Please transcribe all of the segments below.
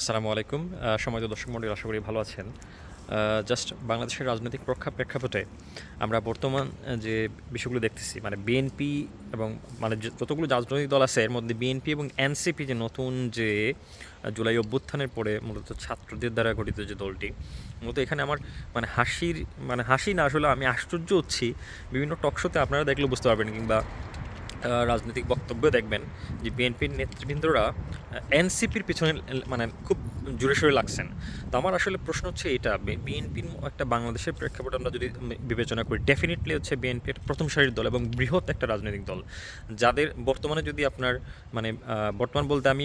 আসসালামু আলাইকুম। সময় দর্শক মন্ডলী, আশা করি ভালো আছেন। জাস্ট বাংলাদেশের রাজনৈতিক প্রেক্ষা প্রেক্ষাপটে আমরা বর্তমান যে বিষয়গুলো দেখতেছি মানে বিএনপি এবং মানে যতগুলো রাজনৈতিক দল আছে, এর মধ্যে বিএনপি এবং এনসিপি যে নতুন যে জুলাই অভ্যুত্থানের পরে মূলত ছাত্রদের দ্বারা গঠিত যে দলটি, মূলত এখানে আমার মানে হাসির মানে হাসি না, আসলে আমি আশ্চর্য হচ্ছি। বিভিন্ন টকশোতে আপনারা দেখলে বুঝতে পারবেন, কিংবা রাজনৈতিক বক্তব্য দেখবেন যে বিএনপির নেতৃবৃন্দরা এনসিপির পিছনে মানে খুব জোরে সোরে লাগছেন। তো আমার আসলে প্রশ্ন হচ্ছে এটা বিএনপির একটা বাংলাদেশের প্রেক্ষাপটে আমরা যদি বিবেচনা করি ডেফিনেটলি হচ্ছে বিএনপির প্রথম সারির দল এবং বৃহৎ একটা রাজনৈতিক দল। যাদের বর্তমানে যদি আপনার মানে বর্তমান বলতে আমি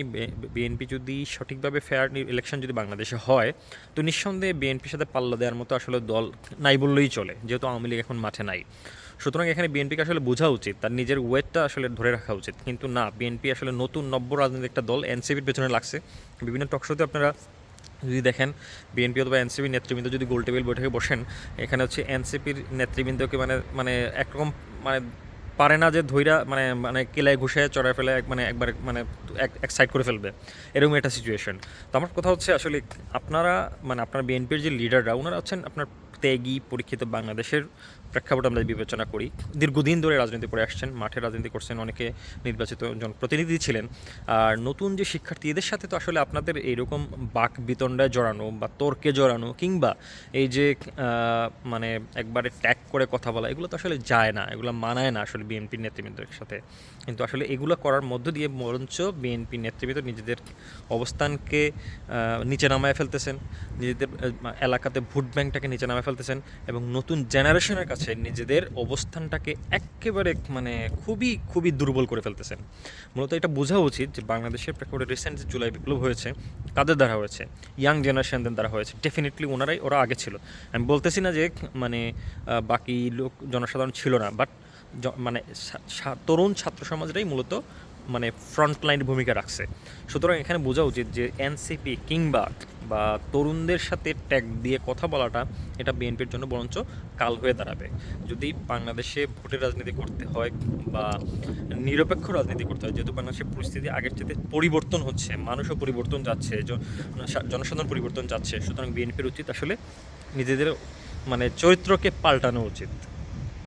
বিএনপি যদি সঠিকভাবে ফেয়ার ইলেকশন যদি বাংলাদেশে হয়, তো নিঃসন্দেহে বিএনপির সাথে পাল্লা দেওয়ার মতো আসলে দল নাই বললেই চলে, যেহেতু আওয়ামী লীগ এখন মাঠে নাই। সুতরাং এখানে বিএনপিকে আসলে বোঝা উচিত, তার নিজের ওয়েটটা আসলে ধরে রাখা উচিত। কিন্তু না, বিএনপি আসলে নতুন নব্য রাজনৈতিক একটা দল, এনসিপির পেছনে লাগছে। বিভিন্ন টকশোতে আপনারা যদি দেখেন, বিএনপি অথবা এনসিপির নেতৃবৃন্দ যদি গোল টেবিল বৈঠকে বসেন, এখানে হচ্ছে এনসিপির নেতৃবৃন্দকে মানে মানে একরকম মানে পারে না যে ধৈরা মানে মানে কেলায় ঘুষে, চড়ায় ফেলে মানে একবার মানে এক সাইড করে ফেলবে। এরকম একটা সিচুয়েশন তো আমার কথা হচ্ছে আসলে আপনারা মানে আপনার বিএনপির যে লিডাররা ওনারা হচ্ছেন আপনার ত্যাগী, পরীক্ষিত বাংলাদেশের প্রেক্ষাপটে আমরা বিবেচনা করি। দীর্ঘদিন ধরে রাজনীতি করে আসছেন, মাঠে রাজনীতি করছেন অনেকে নির্বাচিত জনপ্রতিনিধি ছিলেন। আর নতুন যে শিক্ষার্থী, এদের সাথে তো আসলে আপনাদের এইরকম বাক বিতণ্ডায় জড়ানো বা তর্কে জড়ানো কিংবা এই যে মানে একবারে ট্যাগ করে কথা বলা, এগুলো তো আসলে যায় না, এগুলো মানায় না আসলে বিএনপির নেতৃবৃন্দের সাথে। কিন্তু আসলে এগুলো করার মধ্য দিয়ে বরঞ্চ বিএনপি নেতৃবৃন্দ নিজেদের অবস্থানকে নিচে নামায় ফেলতেছেন, নিজেদের এলাকাতে ভোট ব্যাংকটাকে নিচে নামায় ফেলতেছেন এবং নতুন জেনারেশনের কাছে নিজেদের অবস্থানটাকে একেবারে মানে খুবই খুবই দুর্বল করে ফেলতেছেন। মূলত এটা বোঝা উচিত যে বাংলাদেশের প্রেক্ষাপটে রিসেন্ট যে জুলাই বিপ্লব হয়েছে তাদের দ্বারা হয়েছে? ইয়াং জেনারেশনদের দ্বারা হয়েছে। ডেফিনেটলি ওনারাই, ওরা আগে ছিল। আমি বলতেছি না যে মানে বাকি লোক, জনসাধারণ ছিল না বাট মানে তরুণ ছাত্র সমাজরাই মূলত মানে ফ্রন্টলাইন ভূমিকা রাখছে। সুতরাং এখানে বোঝা উচিত যে এনসিপি কিংবা বা তরুণদের সাথে ট্যাগ দিয়ে কথা বলাটা এটা বিএনপির জন্য বরঞ্চ কাল হয়ে দাঁড়াবে। যদি বাংলাদেশে ভোটের রাজনীতি করতে হয় বা নিরপেক্ষ রাজনীতি করতে হয়, যেহেতু বাংলাদেশের পরিস্থিতি আগের চেয়ে পরিবর্তন হচ্ছে, মানুষও পরিবর্তন যাচ্ছে জনসাধারণ পরিবর্তন যাচ্ছে, সুতরাং বিএনপির উচিত আসলে নিজেদের মানে চরিত্রকে পাল্টানো উচিত।